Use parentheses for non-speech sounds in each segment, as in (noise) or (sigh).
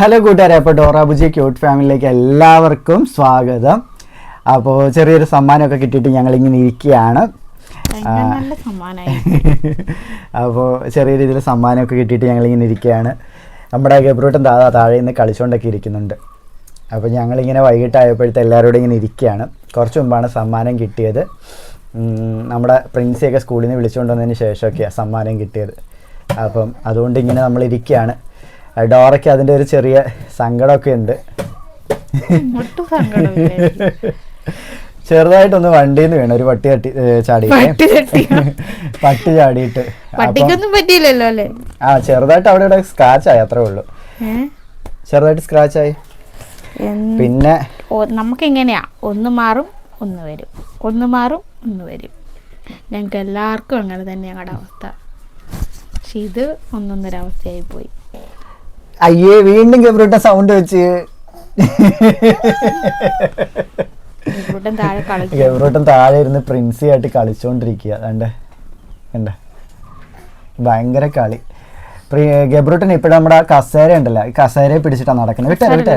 Hello കൂട്ടുകാരെ അപ്പോൾ ഡോറാബുജി cute ഫാമിലിയിലേക്ക് എല്ലാവർക്കും സ്വാഗതം. അപ്പോൾ ചെറിയൊരു സമ്മാനമൊക്കെ കിട്ടിയിട്ട് ഞങ്ങൾ ഇങ്ങനെ ഇരിക്കുകയാണ് അപ്പോൾ ചെറിയ രീതിയിൽ സമ്മാനമൊക്കെ കിട്ടിയിട്ട് ഞങ്ങൾ ഇങ്ങനെ ഇരിക്കുകയാണ്. നമ്മുടെ ഗബ്രൂട്ടൻ താഴെ താഴെ നിന്ന് കളിച്ചുകൊണ്ടൊക്കെ ഇരിക്കുന്നുണ്ട്. അപ്പോൾ ഞങ്ങളിങ്ങനെ വൈകിട്ടായപ്പോഴത്തെ എല്ലാവരോടും ഇങ്ങനെ ഇരിക്കുകയാണ്. കുറച്ച് മുമ്പാണ് സമ്മാനം കിട്ടിയത്. നമ്മുടെ പ്രിൻസിയൊക്കെ സ്കൂളിൽ നിന്ന് വിളിച്ചുകൊണ്ടുവന്നതിന് ശേഷമൊക്കെയാണ് സമ്മാനം കിട്ടിയത്. അപ്പം അതുകൊണ്ട് ഇങ്ങനെ നമ്മൾ ഇരിക്കുകയാണ്. ഡോറയ്ക്ക് അതിന്റെ ഒരു ചെറിയ സങ്കടമൊക്കെ ഉണ്ട്. ചെറുതായിട്ടൊന്ന് വണ്ടിയിൽ നിന്ന് വീണു ഒരു പട്ടി തട്ടി ചാടി പട്ടി ചാടിയിട്ട്. പട്ടിക്കൊന്നും പറ്റിയില്ലല്ലോ അല്ലേ? ആ ചെറുതായിട്ട് അവിടെ ഇവിടെ സ്ക്രാച്ച് ആയി അത്രേ ഉള്ളൂ. ചെറുതായിട്ട് സ്ക്രാച്ച് ആയി. പിന്നെ നമുക്ക് എങ്ങനെയാ ഒന്ന് മാറും ഒന്ന് വരും. ഒന്ന് മാറും ഒന്ന് വരും. ഞങ്ങൾക്ക് എല്ലാവർക്കും അങ്ങനെ തന്നെ ഞങ്ങളുടെ അവസ്ഥ പക്ഷെ ഇത് ഒന്നൊന്നൊരവസ്ഥയായി പോയി. അയ്യേ വീണ്ടും ഗബ്രൂട്ട സൗണ്ട് വെച്ച്. ഗബ്രൂട്ടൻ താഴെ ഇരുന്ന് പ്രിൻസി ആയിട്ട് കളിച്ചോണ്ടിരിക്കുക. കണ്ടേ? കണ്ടേ? ഭയങ്കര കളി. ഗബ്രൂട്ടൻ ഇപ്പോഴും നമ്മുടെ കസേര ഉണ്ടല്ലോ. ഈ കസേരയെ പിടിച്ചിട്ടാണ് നടക്കുന്നത്. വിട്ടേ വിട്ടേ.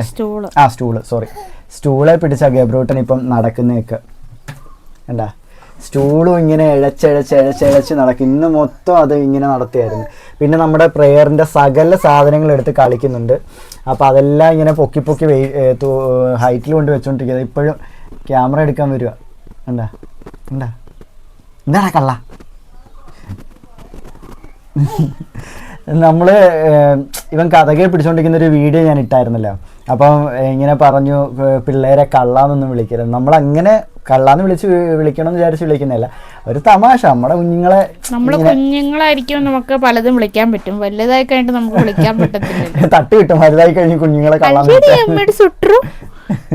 ആ സ്റ്റൂൾ സോറി സ്റ്റൂളെ പിടിച്ച ഗബ്രൂട്ടൻ ഇപ്പം നടക്കുന്നേക്ക്. കണ്ടാ? സ്റ്റൂളും ഇങ്ങനെ ഇഴച്ചഴച്ച് ഇഴച്ചഴച്ച് നടക്കും. ഇന്ന് മൊത്തം അത് ഇങ്ങനെ നടത്തിയായിരുന്നു. പിന്നെ നമ്മുടെ പ്രെയറിന്റെ സകല സാധനങ്ങൾ എടുത്ത് കളിക്കുന്നുണ്ട്. അപ്പോൾ അതെല്ലാം ഇങ്ങനെ പൊക്കി പൊക്കി വെയി ഹൈറ്റിൽ കൊണ്ട് വെച്ചുകൊണ്ടിരിക്കുന്നത് ഇപ്പോഴും ക്യാമറ എടുക്കാൻ വരിക. എന്താ എന്താ കള്ള? നമ്മൾ ഇവൻ കഥകെ പിടിച്ചുകൊണ്ടിരിക്കുന്ന ഒരു വീഡിയോ ഞാൻ ഇട്ടായിരുന്നല്ലോ. അപ്പം ഇങ്ങനെ പറഞ്ഞു പിള്ളേരെ കള്ളാന്നൊന്നും വിളിക്കരുത്. നമ്മൾ അങ്ങനെ കള്ളാന്ന് വിളിച്ച് വിളിക്കണം എന്ന് വിചാരിച്ച് വിളിക്കുന്നില്ല ഒരു തമാശ. നമ്മുടെ കുഞ്ഞുങ്ങളെ നമ്മുടെ കുഞ്ഞുങ്ങളായിരിക്കും നമുക്ക് പലതും വിളിക്കാൻ പറ്റും. വലുതായി കഴിഞ്ഞിട്ട് നമുക്ക് വിളിക്കാൻ പറ്റത്തില്ല (laughs) തട്ടി കിട്ടും. വലുതായി കഴിഞ്ഞ് കുഞ്ഞുങ്ങളെ അമ്മയുടെ സുട്രു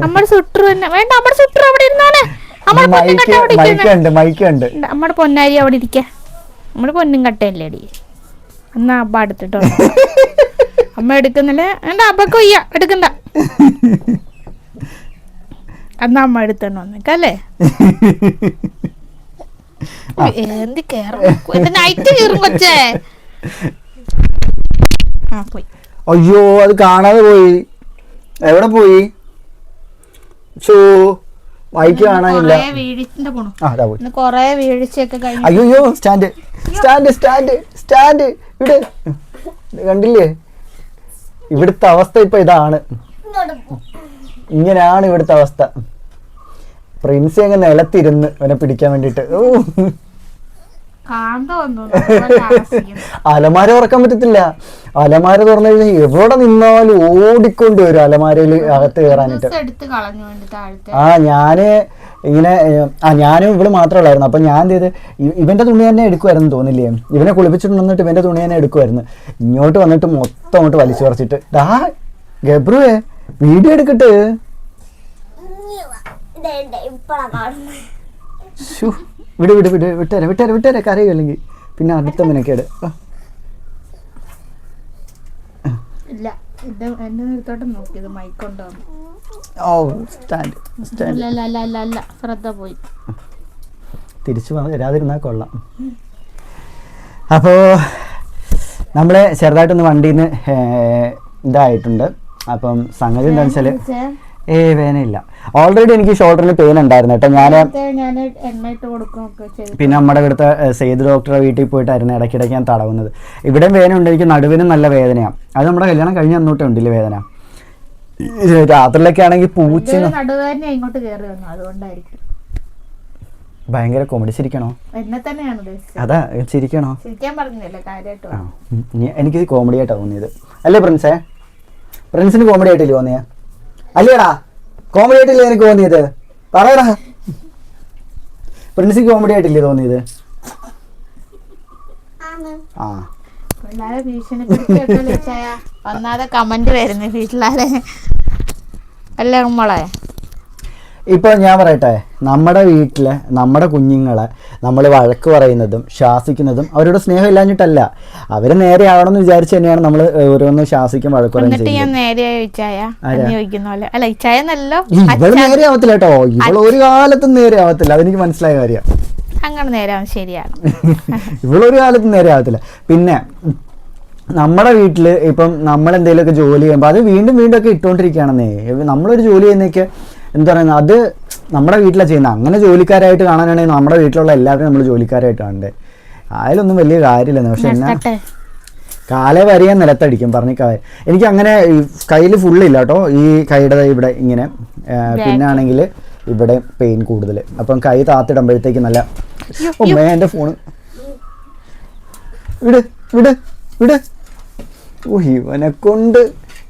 അമ്മയുടെ സുട്രു തന്നെ. വേണ്ട അമ്മയുടെ സുട്രു അവിടെ ഇരുന്നാണ്. അമ്മയുടെ പൊന്നും മൈക്ക് അവിടെ മൈക്ക് മൈക്ക് ഉണ്ട് ഉണ്ട്, അമ്മയുടെ പൊന്നാരി അവിടെ ഇരിക്ക. നമ്മുടെ പൊന്നും കട്ടയല്ലേ അടി എന്നാ അബ്ബ എടുത്തിട്ടോ (laughs) അമ്മ എടുക്കുന്നില്ല. വേണ്ട കൊയ്യ. എടുക്കണ്ട. (laughs) എന്നാ അമ്മ എടുത്തോണ്ട് വന്നേക്കല്ലേ എന്ത് കേറും നൈറ്റ് കീറും കൊച്ചേ. ആ പോയി. അയ്യോ അത് കാണാതെ പോയി. എവിടെ പോയി? ചോ കാണാനില്ല. അയ്യോ സ്റ്റാൻഡ് സ്റ്റാൻഡ് സ്റ്റാൻഡ് സ്റ്റാൻഡ് ഇവിടെ. കണ്ടില്ലേ? ഇവിടുത്തെ അവസ്ഥ ഇപ്പൊ ഇതാണ്. ഇങ്ങനെയാണ് ഇവിടുത്തെ അവസ്ഥ. പ്രിൻസി അങ്ങ് നിലത്തിരുന്ന് അവനെ പിടിക്കാൻ വേണ്ടിട്ട് ഓ അലമാര തുറക്കാൻ പറ്റത്തില്ല. അലമാര തുറന്നു കഴിഞ്ഞാൽ എവിടെ നിന്നാലും ഓടിക്കൊണ്ട് വരും അലമാരയിൽ അകത്ത് കയറാനായിട്ട് ആ ഞാൻ ഇങ്ങനെ ആ ഞാനും ഇവിടെ മാത്രമല്ലായിരുന്നു അപ്പൊ ഞാൻ എന്ത് ചെയ്ത് ഇവന്റെ തുണി തന്നെ എടുക്കുമായിരുന്നു തോന്നില്ലേ? ഇവനെ കുളിപ്പിച്ചിട്ടുണ്ടെന്നിട്ട് ഇവന്റെ തുണി തന്നെ എടുക്കുമായിരുന്നു ഇങ്ങോട്ട് വന്നിട്ട് മൊത്തം അങ്ങോട്ട് വലിച്ചു പറിച്ചിട്ട്. ഡാ ഗബ്രുവേ വീഡിയോ എടുക്കട്ടെ? വിട് വിട് വിട്. വിട്ടേരെ വിട്ടേരെ വിട്ടേരെ. കരയോ അല്ലെങ്കിൽ? പിന്നെ അടുത്ത മിനക്കേട് ഇല്ല. ഇത് എന്റെ നിർത്തോട്ട് നോക്കിയത് മൈക്കൊണ്ടോ ഓ സ്റ്റാൻഡ് സ്റ്റാൻഡ് അല്ല അല്ല അല്ല അല്ല അല്ല. ശ്രദ്ധ പോയി. തിരിച്ചു വന്ന് വരാതിരുന്നാൽ കൊള്ളാം. അപ്പോ നമ്മളെ ചെറുതായിട്ടൊന്ന് വണ്ടിയിൽ നിന്ന് ഇതായിട്ടുണ്ട്. അപ്പം സംഗതി എന്താണെന്ന് വെച്ചാൽ ഏ വേനയില്ല ഓൾറെഡി എനിക്ക് ഷോൾഡറിൽ പെയിൻ ഉണ്ടായിരുന്നു കേട്ടോ. ഞാൻ പിന്നെ നമ്മുടെ അടുത്ത സെയ്ദ് ഡോക്ടറെ വീട്ടിൽ പോയിട്ടായിരുന്നു ഇടയ്ക്കിടയ്ക്ക് ഞാൻ തടവുന്നത്. ഇവിടെ വേദന ഉണ്ട് എനിക്ക് നടുവിനും നല്ല വേദനയാണ് അത് നമ്മുടെ കല്യാണം കഴിഞ്ഞ അന്നോട്ടേ ഉണ്ടല്ലേ വേദന? രാത്രിയിലൊക്കെ ആണെങ്കിൽ പൂച്ച ഭയങ്കര കോമഡി ചിരിക്കണോ? അതാ ചിരിക്കണോ? എനിക്ക് കോമഡി ആയിട്ടാണ് തോന്നിയത്. അല്ലേ പ്രിൻസേ? പ്രിൻസിന് കോമഡി ആയിട്ടില്ലേ തോന്നിയ? അല്ലേടാ കോമഡി ആയിട്ടില്ലേ എനിക്ക് തോന്നിയത്? പറയടാ. പ്രിൻസിക്ക് കോമഡി ആയിട്ടില്ലേ തോന്നിയത്? ആ. പിള്ളേരെ ഭീഷണിപ്പെടുത്തിയൊക്കെ വിളിച്ചായ ഒന്നാതെ കമന്റ് വരുന്നു വീട്ടിലാരെ. അല്ലേ നമ്മളെ ഇപ്പോൾ ഞാൻ പറയട്ടെ നമ്മുടെ വീട്ടിലെ നമ്മുടെ കുഞ്ഞുങ്ങളെ നമ്മൾ വഴക്ക് പറയുന്നതും ശാസിക്കുന്നതും അവരുടെ സ്നേഹം ഇല്ലാഞ്ഞിട്ടല്ല അവർ നേരെ ആവണമെന്ന് വിചാരിച്ച് തന്നെയാണ് നമ്മൾ ഓരോന്ന് ശാസിക്കും വഴക്ക് ഇവൾ നേരെ കേട്ടോ. ഇവൾ ഒരു കാലത്തും നേരെ ആവത്തില്ല അതെനിക്ക് മനസ്സിലായ കാര്യം. അങ്ങനെ നേരാവും ശരിയാണ്. (laughs) ഇവളൊരു കാലത്തും നേരെ ആവത്തില്ല പിന്നെ നമ്മുടെ വീട്ടിൽ ഇപ്പം നമ്മൾ എന്തെങ്കിലുമൊക്കെ ജോലി ചെയ്യുമ്പോൾ അത് വീണ്ടും വീണ്ടും ഒക്കെ ഇട്ടുകൊണ്ടിരിക്കുകയാണെന്നേ നമ്മളൊരു ജോലി ചെയ്യുന്നതൊക്കെ എന്താ പറയുന്നത് അത് നമ്മുടെ വീട്ടിലാണ് ചെയ്യുന്നത്. അങ്ങനെ ജോലിക്കാരായിട്ട് കാണാനാണെങ്കിൽ നമ്മുടെ വീട്ടിലുള്ള എല്ലാവരും നമ്മൾ ജോലിക്കാരായിട്ട് കാണണ്ടേ? അതിലൊന്നും വലിയ കാര്യമില്ല പക്ഷെ എന്നാ കാലെ വരിയാൻ നിലത്തടിക്കും പറഞ്ഞിക്കാ എനിക്ക് അങ്ങനെ കയ്യിൽ ഫുള്ളില്ല കേട്ടോ. ഈ കൈയുടെ ഇവിടെ ഇങ്ങനെ പിന്നെ ആണെങ്കിൽ ഇവിടെ പെയിൻ കൂടുതൽ അപ്പം കൈ താത്തിടുമ്പോഴത്തേക്ക് നല്ല ഓ എന്റെ ഫോണ് വിട് വിട് വിട്. ഓ ഇവനെ കൊണ്ട്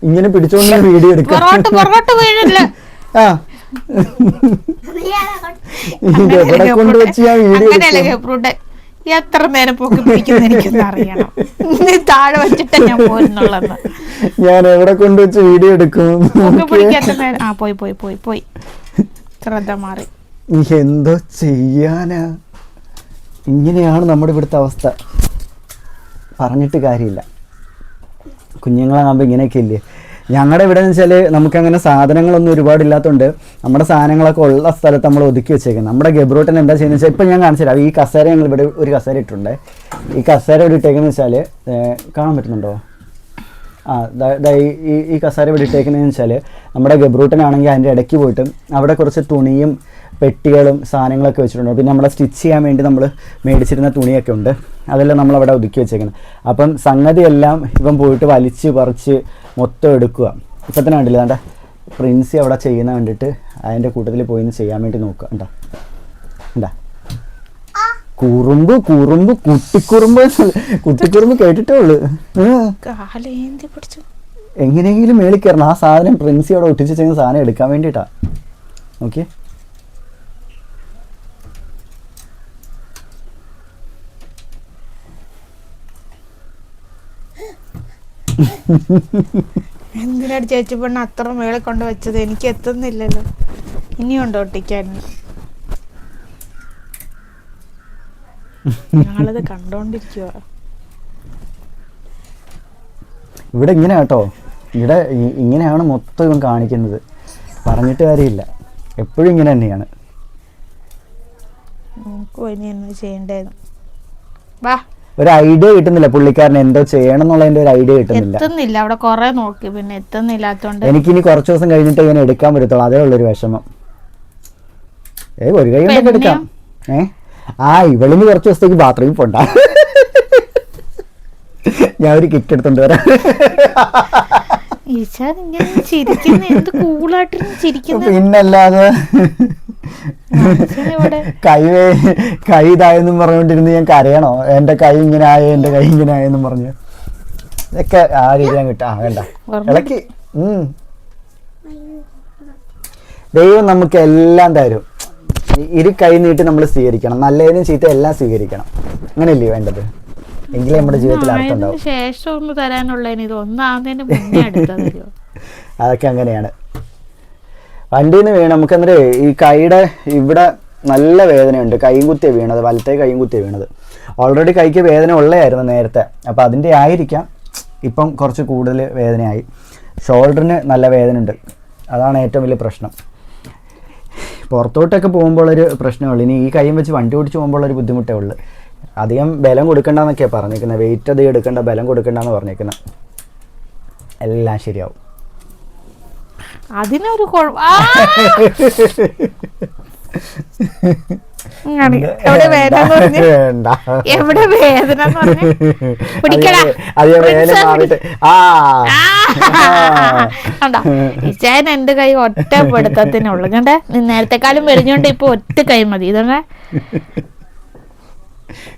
ഇങ്ങനെ പിടിച്ചോണ്ട് വീഡിയോ എടുക്കാം. ആ. എവിടെ കൊണ്ട് വെച്ച് ഞാൻ വീഡിയോ എത്ര നേരം പോക്കി പിടിക്കുന്ന എനിക്കൊന്ന് അറിയണം. താഴെ വെച്ചിട്ട് ഞാൻ പോരുന്നുള്ളത് ഞാൻ എവിടെ കൊണ്ട് വെച്ച് വീഡിയോ എടുക്കും? ആ പോയി പോയി പോയി പോയി. ശ്രദ്ധ മാറി. എന്തോ ചെയ്യാനാ? ഇങ്ങനെയാണ് നമ്മുടെ ഇവിടുത്തെ അവസ്ഥ. പറഞ്ഞിട്ട് കാര്യമില്ല. കുഞ്ഞുങ്ങളാകുമ്പോൾ ഇങ്ങനെയൊക്കെ ഇല്ലേ? ഞങ്ങളുടെ ഇവിടെ എന്ന് വെച്ചാൽ നമുക്കങ്ങനെ സാധനങ്ങളൊന്നും ഒരുപാട് ഇല്ലാത്തതുകൊണ്ട് നമ്മുടെ സാധനങ്ങളൊക്കെ ഉള്ള സ്ഥലത്ത് നമ്മൾ ഒതുക്കി വെച്ചേക്കുന്നത് നമ്മുടെ ഗബ്രോട്ടൻ എന്താ ചെയ്യുന്നത് വെച്ചാൽ ഇപ്പം ഞാൻ കാണിച്ചു തരാം ഈ കസേര ഞങ്ങൾ ഇവിടെ ഒരു കസേര ഇട്ടിട്ടുണ്ട്. ഈ കസേര ഇവിടെ ഇട്ടേക്കുന്നത് വെച്ചാൽ കാണാൻ പറ്റുന്നുണ്ടോ? ആ ഈ ഈ കസേര ഇവിടെ ഇട്ടേക്കുന്നതെന്ന് വെച്ചാൽ നമ്മുടെ ഗബ്രൂട്ടനാണെങ്കിൽ അതിന്റെ ഇടയ്ക്ക് പോയിട്ട് അവിടെ കുറച്ച് തുണിയും പെട്ടികളും സാധനങ്ങളൊക്കെ വെച്ചിട്ടുണ്ട്. പിന്നെ നമ്മളെ സ്റ്റിച്ച് ചെയ്യാൻ വേണ്ടി നമ്മൾ മേടിച്ചിരുന്ന തുണിയൊക്കെ ഉണ്ട്. അതെല്ലാം നമ്മൾ അവിടെ ഒതുക്കി വെച്ചേക്കുന്നത് അപ്പം സംഗതി എല്ലാം ഇവൻ പോയിട്ട് വലിച്ച് പറിച്ച് മൊത്തം എടുക്കുക. ഇപ്പം തന്നെ കണ്ടില്ല കണ്ട? പ്രിൻസി അവിടെ ചെയ്യുന്ന കണ്ടിട്ട് അതിന്റെ കൂട്ടത്തിൽ പോയിന്ന് ചെയ്യാൻ വേണ്ടി നോക്കുക. ഉണ്ടോ ഉണ്ടാ കുറുമ്പ് കുറുമ്പ് കുട്ടിക്കുറുമ്പ്. കുട്ടിക്കുറുമ്പ് കേട്ടിട്ടേ ഉള്ളൂ. എങ്ങനെയെങ്കിലും മേളിൽ കയറണം. ആ സാധനം പ്രിൻസി അവിടെ ഒട്ടിച്ച് ചെയ്യുന്ന സാധനം എടുക്കാൻ വേണ്ടിയിട്ടാ. ഓക്കെ (laughs) എന്തിനാണ് ചേച്ചി പെണ്ണ് അത്ര മേളിൽ കൊണ്ട് വെച്ചത്? എനിക്ക് എത്തുന്നില്ലല്ലോ. ഇനിയുണ്ടോ ഒട്ടിക്കാൻ? ഞങ്ങളത് കണ്ടോണ്ടിരിക്കുക ഇവിടെ ഇങ്ങനെ കേട്ടോ. ഇവിടെ ഇങ്ങനെയാണ് മൊത്തം ഇവൻ കാണിക്കുന്നത്. പറഞ്ഞിട്ട് കാര്യമില്ല. എപ്പോഴും ഇങ്ങനെ തന്നെയാണ്. നമുക്ക് ഇനി ചെയ്യണ്ടേന്ന്. വാ. ഒരു ഐഡിയ കിട്ടുന്നില്ല. പുള്ളിക്കാരൻ എന്തോ ചെയ്യണം എന്നുള്ളതിന്റെ ഒരു ഐഡിയ കിട്ടുന്നില്ല. എത്തുന്നില്ല. അവിടെ കുറെ നോക്കി. പിന്നെ എത്തുന്നില്ലാത്തോണ്ട്. എനിക്കിനി കുറച്ച് ദിവസം കഴിഞ്ഞിട്ട് ഇങ്ങനെ എടുക്കാൻ പറ്റത്തുള്ളൂ. അതേ ഉള്ളൊരു വിഷമം. ഏ ഒരു കൈ കൊണ്ടൊക്കെ എടുക്കാം. ഏ? ആ ഇവളിന് കുറച്ച് ദിവസത്തേക്ക് ബാത്റൂമിൽ പോണ്ട. ഞാൻ ഒരു കിറ്റ് എടുത്തോണ്ട് വരാം. ചിരിക്കുന്ന. എന്ത് കൂളായിട്ട് ചിരിക്കുന്നത് പിന്നല്ലാതെ (laughs) കൈ കൈ ഇതായെന്നും പറഞ്ഞുകൊണ്ടിരുന്ന് ഞാൻ കരയണോ? എന്റെ കൈ ഇങ്ങനെ ആയോ? എന്റെ കൈ ഇങ്ങനെ ആയെന്നും പറഞ്ഞു. ഇതൊക്കെ ആ രീതി ഞാൻ കിട്ടാ വേണ്ട. ഇളക്കി. ദൈവം നമുക്ക് എല്ലാം തരും. ഇരു കൈ നീട്ടി നമ്മൾ സ്വീകരിക്കണം. നല്ലതിനും ചീത്ത എല്ലാം സ്വീകരിക്കണം. അങ്ങനെയല്ലേ വേണ്ടത്? എങ്കിലും നമ്മുടെ ജീവിതത്തിൽ ശേഷം ഒന്ന് തരാനുള്ളതിന് ഇത് (laughs) അതൊക്കെ അങ്ങനെയാണ്. വണ്ടിയിൽ നിന്ന് വീണ് നമുക്ക് എന്നിട്ട് ഈ കൈയുടെ ഇവിടെ നല്ല വേദനയുണ്ട്. കൈയും കുത്തിയ വീണത് വലത്തെ കൈയും കുത്തിയ വീണത്. ഓൾറെഡി കൈക്ക് വേദന ഉള്ളതായിരുന്നു നേരത്തെ. അപ്പോൾ അതിന്റെ ആയിരിക്കാം. ഇപ്പം കുറച്ച് കൂടുതൽ വേദനയായി. ഷോൾഡറിന് നല്ല വേദന ഉണ്ട് അതാണ് ഏറ്റവും വലിയ പ്രശ്നം. പുറത്തോട്ടൊക്കെ പോകുമ്പോൾ ഒരു പ്രശ്നമുള്ളൂ ഇനി ഈ കൈയും വെച്ച് വണ്ടി ഓടിച്ച് പോകുമ്പോൾ ഒരു ബുദ്ധിമുട്ടേ ഉള്ളൂ. അധികം ബലം കൊടുക്കണ്ടെന്നൊക്കെയാണ് പറഞ്ഞേക്കുന്നത് വെയിറ്റ് അധികം എടുക്കേണ്ട ബലം കൊടുക്കണ്ടെന്ന് പറഞ്ഞേക്കുന്നത് എല്ലാം ശരിയാവും. അതിനൊരു! എവിടെ വേദന വേദന! കണ്ടോ? ഇച്ചായൻ എന്റെ കൈ ഒറ്റ പിടുത്തത്തിനുള്ളു കണ്ടേ? നീ നേരത്തെക്കാളും വെളിഞ്ഞോണ്ട് ഇപ്പൊ ഒറ്റ കൈ മതി. ഇതന്നെ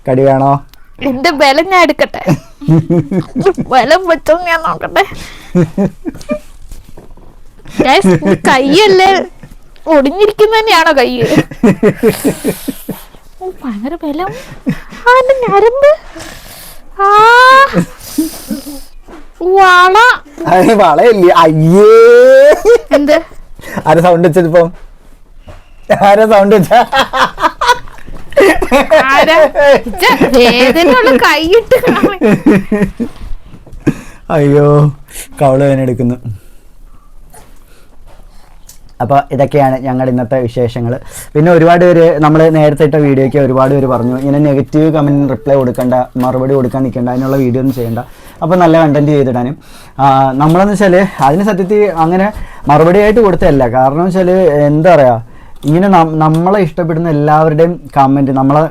കടി വേണോ? എന്റെ ബലം ഞാൻ എടുക്കട്ടെ. (laughs) ബലം വെച്ചോ ഞാൻ നോക്കട്ടെ. കൈയല്ലേ ഒടിഞ്ഞിരിക്കുന്ന തന്നെയാണോ കൈ ഭയങ്കര ബലം. ആ എന്റെ ഞരമ്പ്. ആ. വള. അത് വളയില്ലേ? അയ്യേ. എന്ത്? ആരെ സൗണ്ട് വെച്ചതിപ്പം ആരെ സൗണ്ട് വെച്ച. അയ്യോ കവൾ വേന എടുക്കുന്നു. അപ്പോൾ ഇതൊക്കെയാണ് ഞങ്ങളുടെ ഇന്നത്തെ വിശേഷങ്ങൾ പിന്നെ ഒരുപാട് പേര് നമ്മൾ നേരത്തെ ഇട്ട വീഡിയോയ്ക്ക് ഒരുപാട് പേര് പറഞ്ഞു ഇങ്ങനെ നെഗറ്റീവ് കമന്റിന് റിപ്ലൈ കൊടുക്കേണ്ട മറുപടി കൊടുക്കാൻ നിൽക്കേണ്ട അതിനുള്ള വീഡിയോ ഒന്നും ചെയ്യേണ്ട. അപ്പോൾ നല്ല കണ്ടന്റ് ചെയ്തിടാനും. നമ്മളെന്ന് വെച്ചാൽ അതിന് സത്യത്തിൽ അങ്ങനെ മറുപടിയായിട്ട് കൊടുത്തതല്ല. കാരണം വെച്ചാൽ എന്താ പറയുക ഇങ്ങനെ നമ്മളെ ഇഷ്ടപ്പെടുന്ന എല്ലാവരുടെയും കമന്റ് നമ്മളെ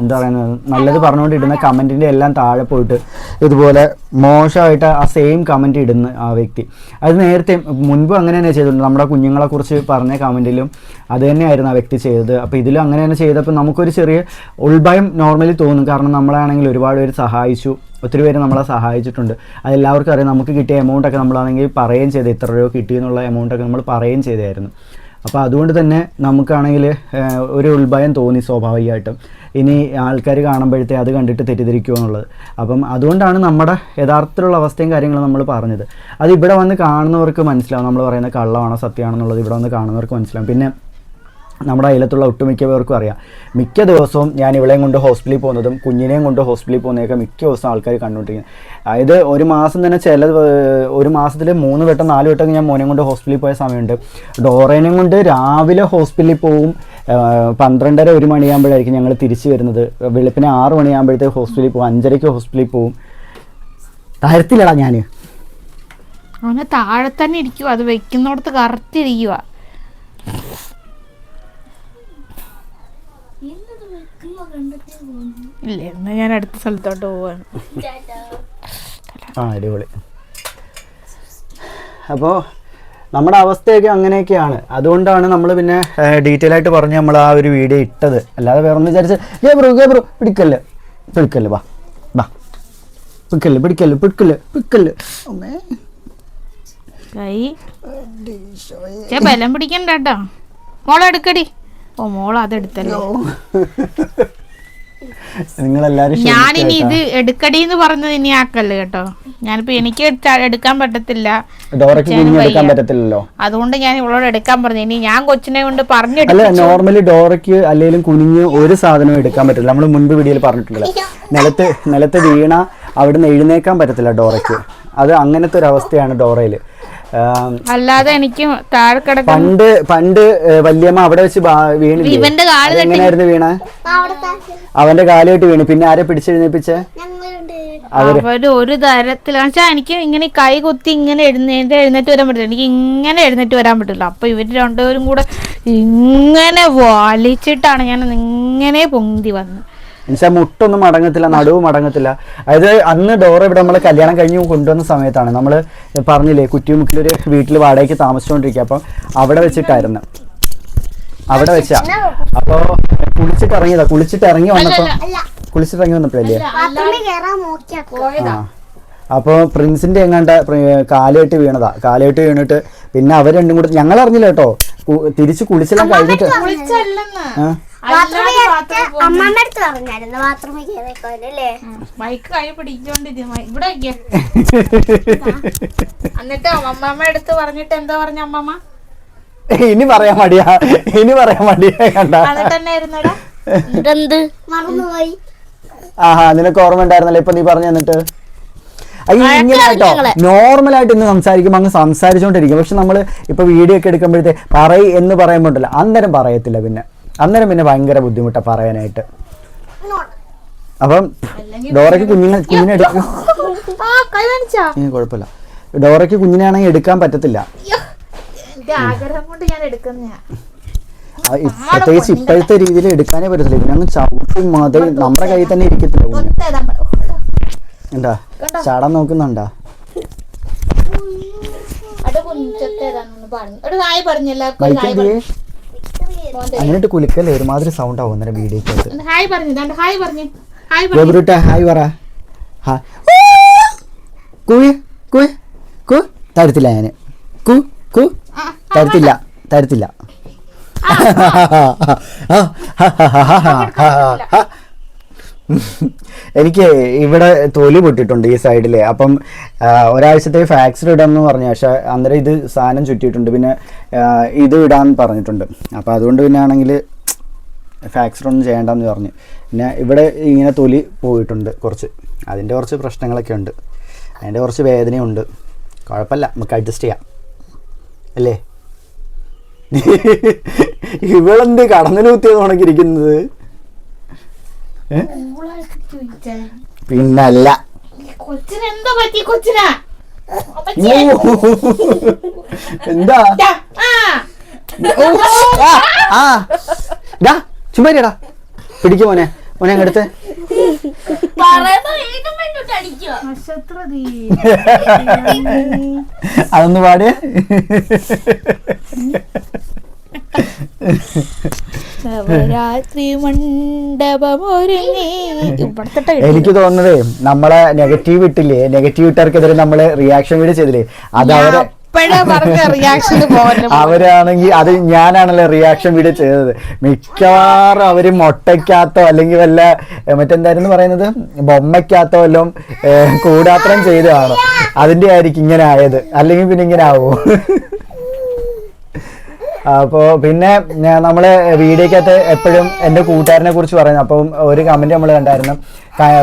എന്താ പറയുന്നത് നല്ലത് പറഞ്ഞുകൊണ്ടിടുന്ന കമന്റിന്റെ എല്ലാം താഴെ പോയിട്ട് ഇതുപോലെ മോശമായിട്ട് ആ സെയിം കമന്റ് ഇടുന്ന ആ വ്യക്തി. അത് നേരത്തെ മുൻപ് അങ്ങനെ തന്നെ ചെയ്തിട്ടുണ്ട്. നമ്മുടെ കുഞ്ഞുങ്ങളെക്കുറിച്ച് പറഞ്ഞ കമന്റിലും അത് തന്നെയായിരുന്നു ആ വ്യക്തി ചെയ്തത്. അപ്പോൾ ഇതിലും അങ്ങനെ തന്നെ ചെയ്തപ്പോൾ നമുക്കൊരു ചെറിയ ഉൾഭയം നോർമലി തോന്നും. കാരണം നമ്മളാണെങ്കിൽ ഒരുപാട് പേര് സഹായിച്ചു. ഒത്തിരി പേര് നമ്മളെ സഹായിച്ചിട്ടുണ്ട്. അതെല്ലാവർക്കും അറിയാം. നമുക്ക് കിട്ടിയ എമൗണ്ട് ഒക്കെ നമ്മളാണെങ്കിൽ പറയുകയും ചെയ്ത്. ഇത്ര രൂപ കിട്ടിയെന്നുള്ള എമൗണ്ടൊക്കെ എമൗണ്ട് ഒക്കെ നമ്മൾ പറയുകയും ചെയ്തായിരുന്നു. അപ്പോൾ അതുകൊണ്ട് തന്നെ നമുക്കാണെങ്കിൽ ഒരു ഉത്ഭയം തോന്നി സ്വാഭാവികമായിട്ടും. ഇനി ആൾക്കാർ കാണുമ്പോഴത്തേ അത് കണ്ടിട്ട് തെറ്റിദ്ധരിക്കുമോ എന്നുള്ളത്. അപ്പം അതുകൊണ്ടാണ് നമ്മുടെ യഥാർത്ഥത്തിലുള്ള അവസ്ഥയും കാര്യങ്ങളും നമ്മൾ പറഞ്ഞത്. അത് ഇവിടെ വന്ന് കാണുന്നവർക്ക് മനസ്സിലാവും. നമ്മൾ പറയുന്ന കള്ളമാണോ സത്യമാണെന്നുള്ളത് ഇവിടെ വന്ന് കാണുന്നവർക്ക് മനസ്സിലാവും. പിന്നെ നമ്മുടെ അയലത്തുള്ള ഒട്ടുമിക്ക പേർക്കും അറിയാം. മിക്ക ദിവസവും ഞാൻ ഇവളെയും കൊണ്ട് ഹോസ്പിറ്റലിൽ പോകുന്നതും കുഞ്ഞിനെയും കൊണ്ട് ഹോസ്പിറ്റലിൽ പോകുന്നതൊക്കെ മിക്ക ദിവസം ആൾക്കാർ കണ്ടുകൊണ്ടിരിക്കുന്നത് അതായത് ഒരു മാസം തന്നെ ചില ഒരു മാസത്തിൽ മൂന്ന് വട്ടം നാല് വട്ടം ഞാൻ മോനെ കൊണ്ട് ഹോസ്പിറ്റലിൽ പോയ സമയമുണ്ട്. ഡോറേനെയും കൊണ്ട് രാവിലെ ഹോസ്പിറ്റലിൽ പോവും. പന്ത്രണ്ടര ഒരു മണിയാകുമ്പോഴായിരിക്കും ഞങ്ങൾ തിരിച്ചു വരുന്നത്. വെളുപ്പിന് ആറ് മണിയാകുമ്പോഴത്തേക്ക് ഹോസ്പിറ്റലിൽ പോകും അഞ്ചരയ്ക്ക് ഹോസ്പിറ്റലിൽ പോവും. തരത്തില്ലടാ ഞാൻ അവനെ താഴെ തന്നെ ഇരിക്കുക അത് വെക്കുന്നിടത്ത് കറക്റ്റ് ഇരിക്കുക ഇല്ല ഞാൻ അടുത്ത സ്ഥലത്തോട്ട് പോവാണ്. ആ അടിപൊളി. അപ്പോൾ നമ്മുടെ അവസ്ഥയൊക്കെ അങ്ങനെയൊക്കെയാണ്. അതുകൊണ്ടാണ് നമ്മൾ പിന്നെ ഡീറ്റെയിൽ ആയിട്ട് പറഞ്ഞ് നമ്മൾ ആ ഒരു വീഡിയോ ഇട്ടത്. അല്ലാതെ വേറെ ഒന്ന് വിചാരിച്ച് ഗേ ബ്രോ ഗേ ബ്രോ പിടിക്കല്ല്. പിടിക്കല്ല് വാ വാ. പിടിക്കല്ല് പിടിക്കല്ല് പിടിക്കല്ല് പിടിക്കല്ല്. അമ്മേ. കൈ. ചേ ബലം പിടിക്കണ്ട കേട്ടോ. മോളെടുക്കടി ഓ മോൾ അതെടുത്തല്ലോ. നിങ്ങളെല്ലാവരും ഞാനിനി ഇത് എടുക്കടി എന്ന് പറഞ്ഞത് ഇനി ആക്കല്ലേ കേട്ടോ. ഞാനിപ്പോ എനിക്ക് എടുക്കാൻ പറ്റത്തില്ല. എടുക്കാൻ. പറ്റത്തില്ലല്ലോ. അതുകൊണ്ട് ഞാൻ ഇവളോട് എടുക്കാൻ പറഞ്ഞു. ഇനി ഞാൻ കൊച്ചിനെ കൊണ്ട് അല്ല നോർമലി ഡോറയ്ക്ക് അല്ലെങ്കിലും കുനിഞ്ഞ് ഒരു സാധനവും എടുക്കാൻ പറ്റില്ല നമ്മൾ മുൻപ് വീഡിയോയിൽ പറഞ്ഞിട്ടില്ല നിലത്ത് നിലത്ത് വീണ അവിടുന്ന് എഴുന്നേക്കാൻ പറ്റത്തില്ല ഡോറയ്ക്ക്. അത് അങ്ങനത്തെ ഒരു അവസ്ഥയാണ് ഡോറയിൽ അല്ലാതെ എനിക്ക് താഴെ കിടക്കാൻ പണ്ട് പണ്ട് വല്യമ്മ അവിടെ വെച്ച് വീണ് ഇവന്റെ കാൽ എങ്ങനെയായിരുന്നു വീണ? അവന്റെ കാലുമായിട്ട് വീണ്. പിന്നെ ആരെ പിടിച്ചെഴുന്നേപ്പിച്ചേ? അവർ. ഒരു തരത്തിലാണ് വെച്ചാൽ എനിക്ക് ഇങ്ങനെ കൈ കുത്തി ഇങ്ങനെ എഴുന്നേറ്റ് എഴുന്നേറ്റ് വരാൻ പറ്റില്ല. എനിക്ക് ഇങ്ങനെ എഴുന്നേറ്റ് വരാൻ പറ്റില്ല. അപ്പൊ ഇവർ രണ്ടുപേരും കൂടെ ഇങ്ങനെ വലിച്ചിട്ടാണ് ഞാൻ ഇങ്ങനെ പൊന്തി വന്നത് എന്നുവെച്ചാൽ മുട്ടൊന്നും മടങ്ങത്തില്ല നടുവ് മടങ്ങത്തില്ല. അതായത് അന്ന് ഡോർ ഇവിടെ നമ്മൾ കല്യാണം കഴിഞ്ഞ് കൊണ്ടുവന്ന സമയത്താണ് നമ്മൾ പറഞ്ഞില്ലേ കുറ്റിമുക്കിലൊരു വീട്ടിൽ വാടകയ്ക്ക് താമസിച്ചുകൊണ്ടിരിക്കുക അപ്പം അവിടെ വെച്ചിട്ടായിരുന്നു. അവിടെ വെച്ചാ. അപ്പോ കുളിച്ചിട്ട് ഇറങ്ങിയതാ കുളിച്ചിട്ട് ഇറങ്ങി വന്നപ്പോ കുളിച്ചിട്ട് ഇറങ്ങി വന്നപ്പോഴല്ലേ? ആ. അപ്പോൾ പ്രിൻസിന്റെ എങ്ങാണ്ട കാലുകെട്ട് വീണതാ. കാലുകെട്ട് വീണിട്ട് പിന്നെ അവർ രണ്ടും കൂടെ ഞങ്ങൾ അറിഞ്ഞില്ല കേട്ടോ. തിരിച്ച് കുളിച്ചെല്ലാം കഴിഞ്ഞിട്ട് ആ. ബാത്റൂമിൽ കേറിയിട്ട് അമ്മമ്മ അടുത്ത് പറഞ്ഞായിരുന്നു ബാത്റൂമിൽ കയറിക്കോലല്ലേ മൈക്ക് കൈ പിടിച്ചോണ്ടിരിക്കും ഇവിടെ വെക്ക്. (laughs) എന്നിട്ട് അമ്മമ്മ എടുത്ത് പറഞ്ഞിട്ട് എന്താ പറഞ്ഞ അമ്മമ്മ? ഇനി പറയാൻ മടിയാ. ഇനി പറയാൻ മടിയാ കണ്ട. എന്നിട്ട് മറന്നുപോയി. ആഹാ നിനക്ക് ഓർമ്മ ഉണ്ടായിരുന്നല്ലോ ഇപ്പൊ നീ പറഞ്ഞു തന്നിട്ട്. അയ്യോ ഇങ്ങനെ കേട്ടോ നോർമൽ ആയിട്ട് ഇന്ന് സംസാരിക്കുമ്പോൾ അങ്ങ് സംസാരിച്ചുകൊണ്ടിരിക്കും പക്ഷെ നമ്മൾ ഇപ്പൊ വീഡിയോ ഒക്കെ എടുക്കുമ്പോഴത്തെ പറയ് എന്ന് പറയുമ്പോണ്ടല്ലോ അന്നേരം പറയത്തില്ല പിന്നെ. അന്നേരം പിന്നെ ഭയങ്കര ബുദ്ധിമുട്ടാ പറയാനായിട്ട്. അപ്പം ഡോറയ്ക്ക് കുഞ്ഞിനെ കുഞ്ഞിനെ എടുക്കും കുഴപ്പമില്ല. ഡോറയ്ക്ക് കുഞ്ഞിനെ ആണെങ്കിൽ എടുക്കാൻ പറ്റത്തില്ല. പ്രത്യേകിച്ച് ഇപ്പോഴത്തെ രീതിയിൽ എടുക്കാനേ പറ്റത്തില്ല. പിന്നെ അങ്ങ് ചവിട്ടി മത നമ്മുടെ കയ്യിൽ തന്നെ ഇരിക്കത്തില്ല കുഞ്ഞ്. എന്താ ചാടാൻ നോക്കുന്നുണ്ടാ അങ്ങനെട്ട് കുലിക്കല്ലേ ഒരുമാതിരി സൗണ്ട് ആവും അന്നേരം വീഡിയോക്കകത്ത് ഒന്ന് ഹായ് പറഞ്ഞു ദാണ്ട് ഹായ് പറഞ്ഞു ഹായ് പറഞ്ഞു ഗബ്രൂട്ട ഹായ് പറ ഹായ് കുയ് കുയ് കു തരത്തില്ല ഞാൻ കു കു തരത്തില്ല തരത്തില്ല എനിക്ക് ഇവിടെ തൊലി പൊട്ടിട്ടുണ്ട് ഈ സൈഡിൽ അപ്പം ഒരാഴ്ചത്തെ ഫാക്സർ ഇടാന്ന് പറഞ്ഞു. പക്ഷെ അന്നേരം ഇത് സാധനം ചുറ്റിയിട്ടുണ്ട്. പിന്നെ ഇത് ഇടാൻ പറഞ്ഞിട്ടുണ്ട്. അപ്പം അതുകൊണ്ട് പിന്നെ ആണെങ്കിൽ ഫാക്സർ ഒന്നും ചെയ്യേണ്ടെന്ന് പറഞ്ഞു. പിന്നെ ഇവിടെ ഇങ്ങനെ തൊലി പോയിട്ടുണ്ട് കുറച്ച്. അതിന്റെ കുറച്ച് പ്രശ്നങ്ങളൊക്കെ ഉണ്ട്. അതിന്റെ കുറച്ച് വേദനയുണ്ട് കുഴപ്പമില്ല. നമുക്ക് അഡ്ജസ്റ്റ് ചെയ്യാം. അല്ലേ? ഇവളെന്ത് ഏ? പിന്നല്ല. കൊച്ചിന് എന്താ ചുമ്മാരിടാ പിടിക്കു മോനെ. മോനെ അങ്ങടുത്ത്. അതൊന്ന് പാടിയ എനിക്ക് തോന്നുന്നത് നമ്മളെ നെഗറ്റീവ് ഇട്ടില്ലേ? നെഗറ്റീവ് ഇട്ടവർക്കെതിരെ നമ്മൾ റിയാക്ഷൻ വീഡിയോ ചെയ്തില്ലേ? അത് അവരെ (laughs) അവരാണെങ്കിൽ അത് ഞാനാണല്ലോ റിയാക്ഷൻ വീഡിയോ ചെയ്തത്. മിക്കവാറും അവർ മുട്ടയ്ക്കകത്തോ അല്ലെങ്കിൽ വല്ല മറ്റെന്തായിരുന്നു പറയുന്നത്? ബൊമ്മയ്ക്കകത്തോ വല്ലതും കൂടാത്രം ചെയ്തതാണ്. അതിന്റെ ആയിരിക്കും ഇങ്ങനെ ആയത്. അല്ലെങ്കിൽ പിന്നെ ഇങ്ങനെ ആവോ? (laughs) അപ്പോൾ പിന്നെ നമ്മൾ വീഡിയോക്കകത്ത് എപ്പോഴും എന്റെ കൂട്ടുകാരനെ കുറിച്ച് പറയുന്നു. അപ്പം ഒരു കമന്റ് നമ്മൾ കണ്ടായിരുന്നു.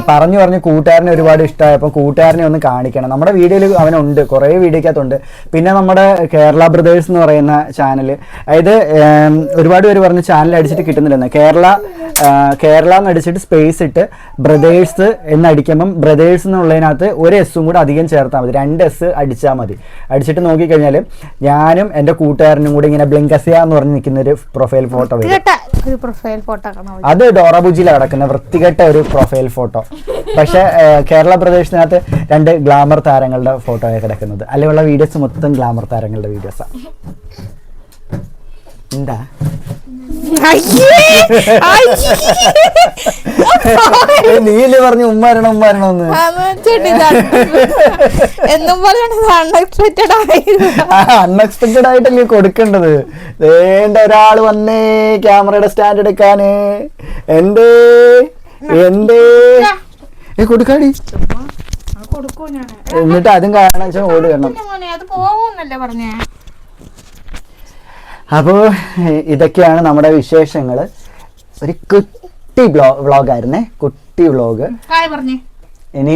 പറഞ്ഞു പറഞ്ഞു കൂട്ടുകാരനെ ഒരുപാട് ഇഷ്ടമായി അപ്പോൾ കൂട്ടുകാരനെ ഒന്ന് കാണിക്കണം. നമ്മുടെ വീഡിയോയിൽ അവനുണ്ട് കുറേ വീഡിയോക്കകത്തുണ്ട്. പിന്നെ നമ്മുടെ കേരള ബ്രദേഴ്സ് എന്ന് പറയുന്ന ചാനൽ അതായത് ഒരുപാട് പേര് പറഞ്ഞ് ചാനൽ അടിച്ചിട്ട് കിട്ടുന്നില്ലെന്ന് കേരള കേരള എന്ന് അടിച്ചിട്ട് സ്പേസ് ഇട്ട് ബ്രദേഴ്സ് എന്നടിക്കുമ്പം ബ്രദേഴ്സ് എന്നുള്ളതിനകത്ത് ഒരു എസ്സും കൂടെ അധികം ചേർത്താൽ മതി. രണ്ട് എസ് അടിച്ചാൽ മതി. അടിച്ചിട്ട് നോക്കിക്കഴിഞ്ഞാൽ ഞാനും എന്റെ കൂട്ടുകാരനും കൂടി ഇങ്ങനെ ബ്ലിങ്കസിയ എന്ന് പറഞ്ഞ് നിൽക്കുന്ന ഒരു പ്രൊഫൈൽ ഫോട്ടോ വരും പ്രൊഫൈൽ ഫോട്ടോ അത് ഡോറബുജിയിലാണ് കിടക്കുന്ന വൃത്തികെട്ട ഒരു പ്രൊഫൈൽ ഫോട്ടോ പക്ഷെ കേരള പ്രദേശത്തിനകത്ത് രണ്ട് ഗ്ലാമർ താരങ്ങളുടെ ഫോട്ടോ കിടക്കുന്നത്. അല്ലെ വീഡിയോസ് മൊത്തം ഗ്ലാമർ താരങ്ങളുടെ വീഡിയോസാണ് എന്താ? നീയല്ലേ പറഞ്ഞു ഉമ്മാരണം ഉമ്മ വരണമെന്ന് എന്നും? പറഞ്ഞത് അൺഎക്സ്പെക്റ്റഡ് അൺഎക്സ്പെക്റ്റഡ് ആയിട്ടല്ലേ കൊടുക്കേണ്ടത്. വേണ്ട ഒരാൾ വന്നേ ക്യാമറയുടെ സ്റ്റാൻഡ് എടുക്കാന്. എന്തേ? എന്തേ? ഏ കൊടുക്കാടി. കൊടുക്കൂ ഞാൻ എന്നിട്ട് അതും കാരണം വെച്ചാൽ ഓടി വരണം. മോനെ അത് പോകൂന്നല്ലേ പറഞ്ഞേ? അപ്പോൾ ഇതൊക്കെയാണ് നമ്മുടെ വിശേഷങ്ങൾ ഒരു കുട്ടി ബ്ലോ വ്ളോഗായിരുന്നേ. കുട്ടി വ്ളോഗ്. ഇനി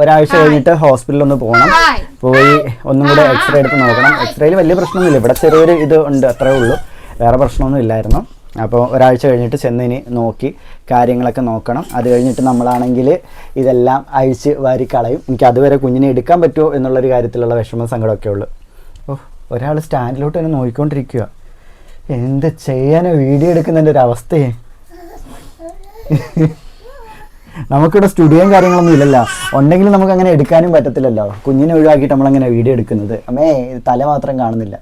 ഒരാഴ്ച കഴിഞ്ഞിട്ട് ഹോസ്പിറ്റലിൽ ഒന്ന് പോകണം പോയി ഒന്നും കൂടെ എക്സ്റേ എടുത്ത് നോക്കണം. എക്സ്റേയിൽ വലിയ പ്രശ്നമൊന്നുമില്ല. ഇവിടെ ചെറിയൊരു ഇത് ഉണ്ട് അത്രേ ഉള്ളൂ. വേറെ പ്രശ്നമൊന്നും ഇല്ലായിരുന്നു. അപ്പോൾ ഒരാഴ്ച കഴിഞ്ഞിട്ട് ചെന്ന് ഇനി നോക്കി കാര്യങ്ങളൊക്കെ നോക്കണം. അത് കഴിഞ്ഞിട്ട് നമ്മളാണെങ്കിൽ ഇതെല്ലാം അഴിച്ച് വാരി കളയും എനിക്ക് അതുവരെ കുഞ്ഞിനെ എടുക്കാൻ പറ്റുമോ എന്നുള്ളൊരു കാര്യത്തിലുള്ള വിഷമ സങ്കടമൊക്കെ ഉള്ളൂ. ഓ ഒരാൾ സ്റ്റാൻഡിലോട്ട് തന്നെ നോക്കിക്കൊണ്ടിരിക്കുക എന്ത് ചെയ്യാനോ വീഡിയോ എടുക്കുന്നതിന്റെ ഒരു അവസ്ഥയെ നമുക്കിവിടെ സ്റ്റുഡിയോയും കാര്യങ്ങളൊന്നും ഇല്ലല്ലോ. ഉണ്ടെങ്കിൽ നമുക്ക് അങ്ങനെ എടുക്കാനും പറ്റത്തില്ലല്ലോ. കുഞ്ഞിനെ ഒഴിവാക്കിയിട്ട് നമ്മളങ്ങനെ വീഡിയോ എടുക്കുന്നത്. അമ്മേ തല മാത്രം കാണുന്നില്ല.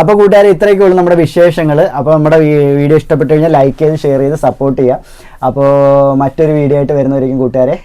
അപ്പോൾ കൂട്ടുകാരെ ഇത്രയൊക്കെ ഉള്ളൂ നമ്മുടെ വിശേഷങ്ങൾ അപ്പോൾ നമ്മുടെ വീഡിയോ ഇഷ്ടപ്പെട്ട് കഴിഞ്ഞാൽ ലൈക്ക് ചെയ്ത് ഷെയർ ചെയ്ത് സപ്പോർട്ട് ചെയ്യുക. അപ്പോൾ മറ്റൊരു വീഡിയോ ആയിട്ട് വരുന്നവരേക്കും കൂട്ടുകാരെ.